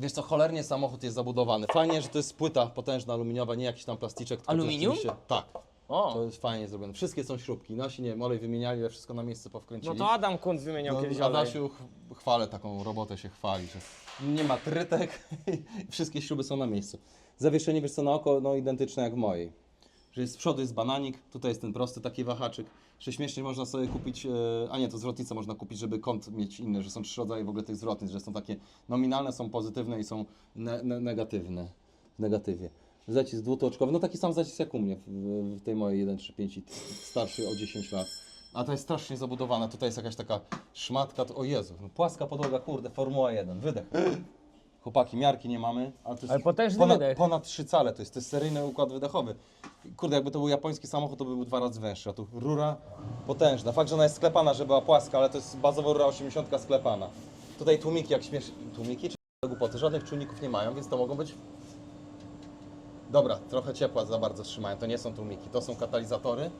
Wiesz co, cholernie samochód jest zabudowany. Fajnie, że to jest płyta potężna, aluminiowa, nie jakiś tam plasticzek. tylko to jest Aluminium? rzeczywiście- Tak. O, To jest fajnie zrobione. Wszystkie są śrubki. Nasi, nie wiem, olej wymieniali, ale wszystko na miejsce powkręcili. no to Adam Kunc wymieniał No, kiedyś olej. Adasiu, ch- chwalę taką robotę, się chwali, że nie ma trytek, wszystkie śruby są na miejscu. Zawieszenie, wiesz co, na oko, no identyczne jak w mojej. Że z przodu jest bananik, tutaj jest ten prosty taki wahaczyk. Że śmiesznie można sobie kupić, e, a nie, to zwrotnicę można kupić, żeby kąt mieć inny, że są trzy rodzaje w ogóle tych zwrotnic, że są takie nominalne, są pozytywne i są ne ne negatywne. W negatywie. Zacisk dwutoczkowy, no taki sam zacisk jak u mnie w, w tej mojej 1.3.5 i starszy o 10 lat. A to jest strasznie zabudowane. Tutaj jest jakaś taka szmatka. To, o Jezu, płaska podłoga, kurde, Formuła 1, wydech. Chłopaki, miarki nie mamy, ale to jest Ale potężny ponad, wydech. ponad 3 cale, to jest, to jest seryjny układ wydechowy. Kurde, jakby to był japoński samochód, to by był dwa razy węższy, a tu rura potężna. Fakt, że ona jest sklepana, że była płaska, ale to jest bazowo rura 80 sklepana. Tutaj tłumiki jak śmiesz... Tłumiki czy głupoty? Żadnych czujników nie mają, więc to mogą być... Dobra, trochę ciepła za bardzo trzymają, to nie są tłumiki, to są katalizatory.